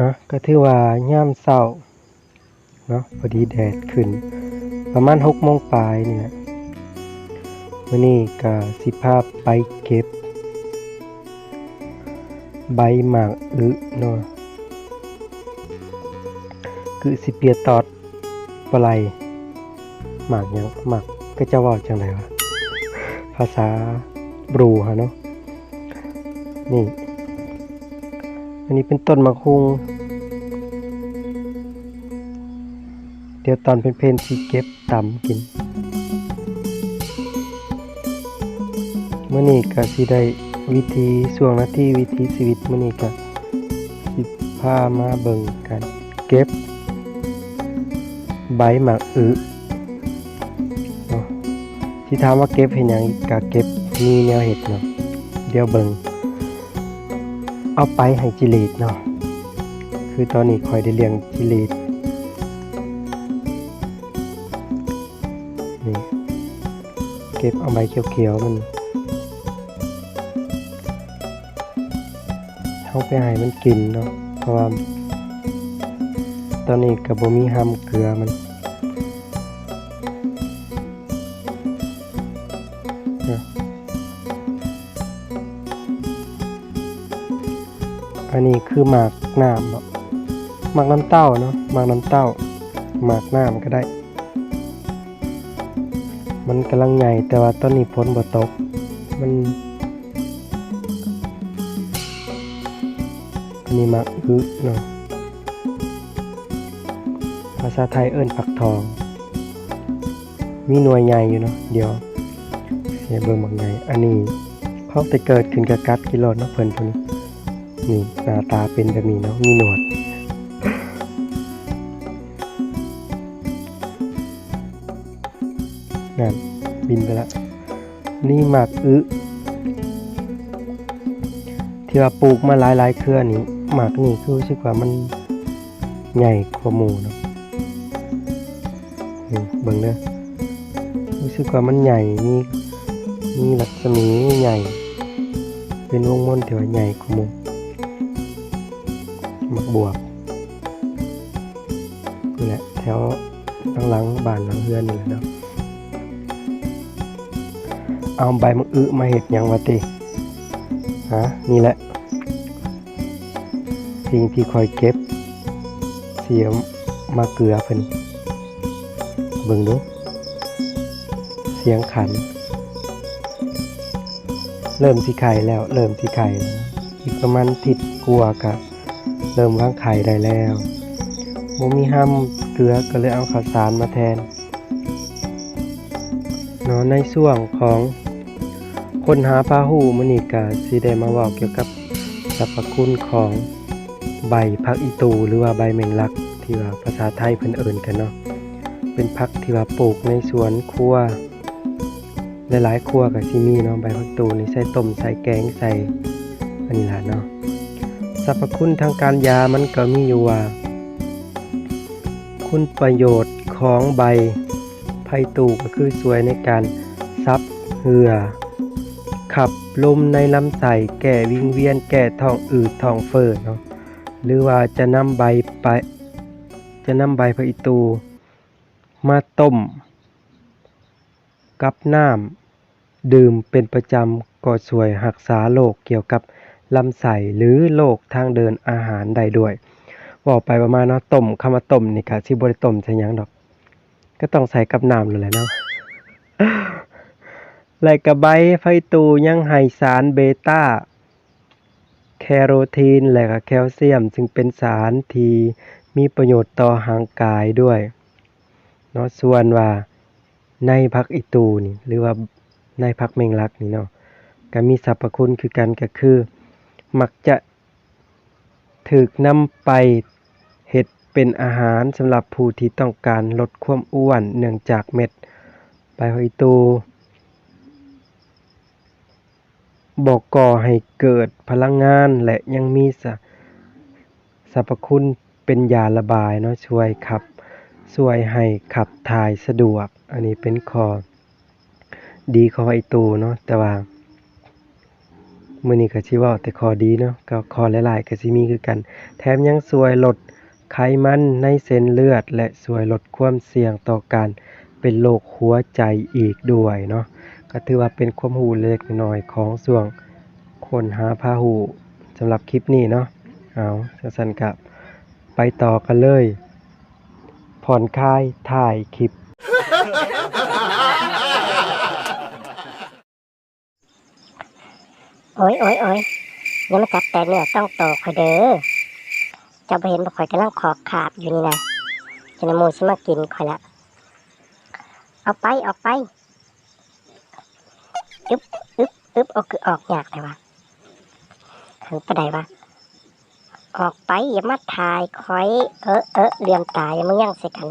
อะก็ถือว่ายามเช้าเนาะพอดีแดดขึ้น ประมาณ6โมงปลายนี่แหละมื้อนี้ก็สิพาพไปเก็บ ใบหมากอึเนาะคือสิเปียตอดปลาไหลหมากยังหมากก็จะว้าจังไดวะภาษาบรูฮะเนาะนี่ อันนี้เป็นต้นมะคุง เดี๋ยวตอนเป็นเพนสิเก็บตำกินเมื่อนี้ก็สิได้วิธีช่วงหน้าที่วิธีชีวิตเมื่อนี้ก็สิพามาเบิ่งกัน เก็บ ใบหมากอึที่ถามว่าเก็บเห็นหยังก็เก็บมีแนวเห็ดเนาะเดี๋ยวเบิ่ง เอาไปให้จิเลตเนาะคือตอนนี้คอยได้เลี้ยงจิเลตนี่เก็บเอาใบเขียวๆมันเขาไปให้มันกินเนาะเพราะว่าตอนนี้ก็บ่มีห้ำเกลือมัน อันนี้คือหมากน้ำบ่หมากน้ำเต้าเนาะหมากน้ำเต้าหมากน้ำก็ได้ มันกำลังใหญ่แต่ว่าตอนนี้ฝนบ่ตก มันอันนี้มะอึเนาะภาษาไทยเอิ้นผักทอง มีหน่วยใหญ่อยู่เนาะเดี๋ยวเสียเบิ่งบักใหญ่อันนี้เขาแต่เกิดขึ้นกับกัดกิโลเนาะเพิ่นตัวนี้ นี่หน้าตาเป็นแบบนี้เนาะมีหนวดนั่นบินไปละนี่หมากอึที่ว่าปลูกมาหลายๆเครือนี่หมากนี่คือรู้สึกว่ามันใหญ่กว่าหมูเนาะนี่เบิ่งเด้อรู้สึกว่ามันใหญ่มีมีรัศมีใหญ่ เป็นวงมนที่ว่าใหญ่กว่าหมู หมักบวบนี่แหละแถวหลังบ้านหลังเรือนนี่แหละเนาะเอาใบมักอึมาเฮ็ดยังวะติฮะนี่แหละ สิ่งที่คอยเก็บ เสียมาเกลือเพิ่นเบิ่งดูเสียงขัน เริ่มสิไข่แล้ว เริ่มสิไข่อีกประมาณทิศกลัวากะ เริ่มวางไข่ได้แล้วบ่มีห้ามเกลือก็เลยเอาข้าวสารมาแทนเนาะในช่วงของคนหาปลาหูมื้อนี้ก็สิได้มาว้าเกี่ยวกับสรรพคุณของใบพักอีตูหรือว่าใบแมงลักที่ว่าภาษาไทยเพิ่นเอิ้นกันเนาะเป็นพักที่ว่าปลูกในสวนครัวหลายๆครัวก็สิมีเนาะใบพักตูนี่ใส่ต้มใส่แกงใส่อันนี้ล่ะเนาะ สรรพคุณทางการยามันก็มีอยู่ว่า คุณประโยชน์ของใบไผ่ตูก็คือสวยในการซับเหือขับลมในลำไส้แก้วิงเวียนแก้ท้องอืดท้องเฟ้อเนาะหรือว่าจะนำใบไปจะนำใบพระอิตูมาต้ม กับน้ำดื่มเป็นประจำก็ช่วยรักษาโรคเกี่ยวกับ ลำไส้หรือโรคทางเดินอาหารได้ด้วยบอกไปประมาณเนาะต้มคำว่าต้มนี่ก็สิบ่ได้ต้มใส่ยังดอก ก็ต้องใส่กับน้ำนั่นแหละเนาะแลกระใบไฟตูยังให้สารเบต้า แคโรทีนและก็แคลเซียม ซึ่งเป็นสารที่มีประโยชน์ต่อร่างกายด้วยเนาะส่วนว่าในผักอีตูนี่หรือว่าในผักแมงลักนี่เนาะก็มีสรรพคุณคือกันก็คือ มักจะถูกนำไปเฮ็ดเป็นอาหารสำหรับผู้ที่ต้องการลดความอ้วนเนื่องจากเม็ดใบหอยตูบอกก่อให้เกิดพลังงานและยังมีสสรรพคุณเป็นยาระบายเนาะช่วยขับช่วยให้ขับถ่ายสะดวก อันนี้เป็นข้อดีของไอตูเนาะแต่ว่า มื้อนี้ก็สิเว้าแต่ข้อดีเนาะก็ข้อหลายๆก็สิมีคือกัน แถมยังช่วยลดไขมันในเส้นเลือด และช่วยลดความเสี่ยงต่อการเป็นโรคหัวใจอีกด้วยเนาะก็ถือว่าเป็นความรู้เล็กน้อยของช่วงคนหาพารู้สำหรับคลิปนี้เนาะเอาจังซั่นก็ไปต่อกันเลย ผ่อนคลายถ่ายคลิป โอ้ยโอ้ยโอ้ยอย่ามาจับแต่เนื้อต้องโตคอยเด้อเจ้าไปเห็นบ่ข่อยกำลังขอขาบอยู่นี่นะจะนหมูสิมากินข่อยละเอาไปเอาไปอึบอึบอึบเอาคือออกยากเลยวะถึงปะไดวะออกไปอย่ามาถ่ายคอย เออเออเรียมตายมึงยังใส่กัน